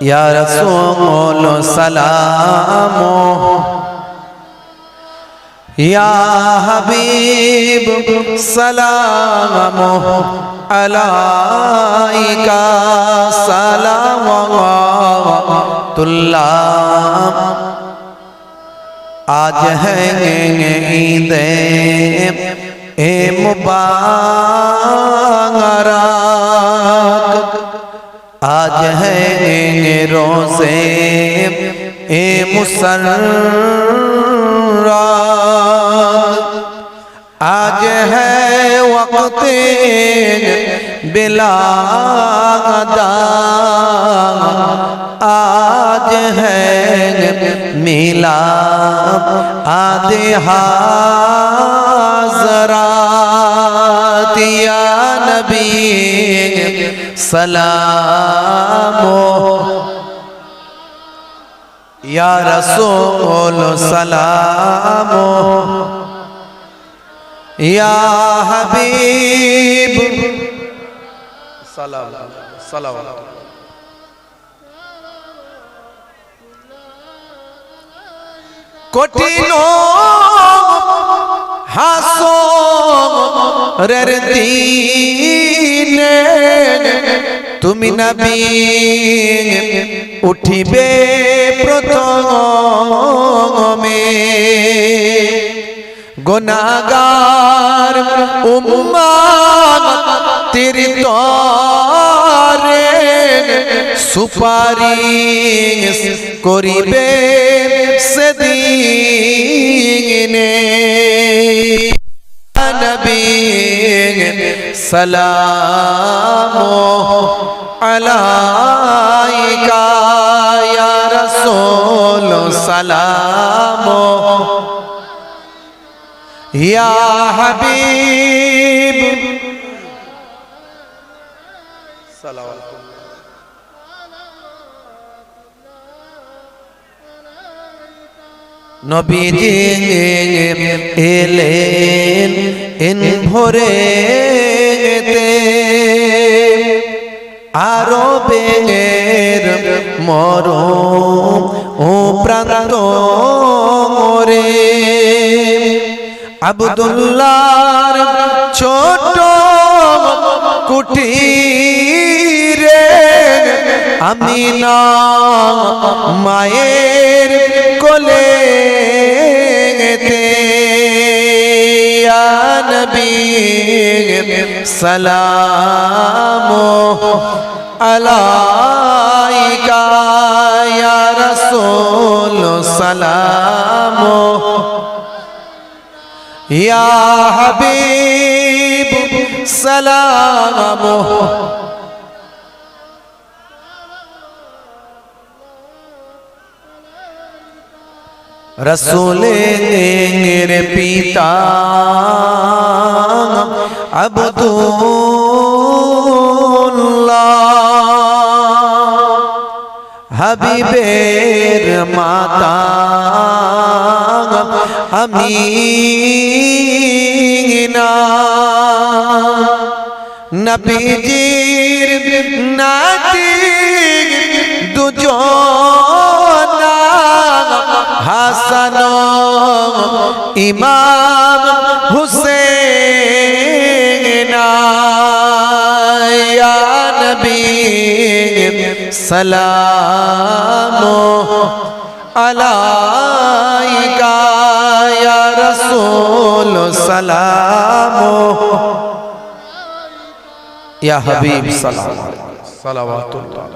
ইয়া রাসূল সালাম ইয়া হাবিব সালাম আলাইকা সালাওয়াতুল্লাহ আজ হ্যাঁ ঈদ এ মুবারক। سے اے مسرا آج ہے وقت بلا ادا آج ہے میلا آدھے حاضرات یا نبی سلام ইয়া রাসূল সালাম ইয়া হাবিব। সালাম সালাওয়াত কঠিন হাসো রের দিনে তুমি নবী উঠিবে প্রথমে। গুনাগার উম্মাত তিরতরে সুপারিশ করিবে সেদিনে। নবী সালাম আলাইকা ইয়া রাসূল সালাম يا حبيب صلوات নবীজি এলেন এন ভোরেতে আরও বের মরম ও প্রান্ত রে আবদুল্লার ছোট কুটিরে আমি না মায়ের কোলে النبي سلام عليك يا رسول سلام يا حبيب سلام رسول میرے پیتا আবদুল্লাহ। হাবিবের মাতা আমিনা নবীজির নাতি দুজনা। হাসান ইমাম হুসেন সালাম আলাইকা ইয়া রাসূল সালাম। ইয়া হাবিব সালাম সালাওয়াতুল্লাহ।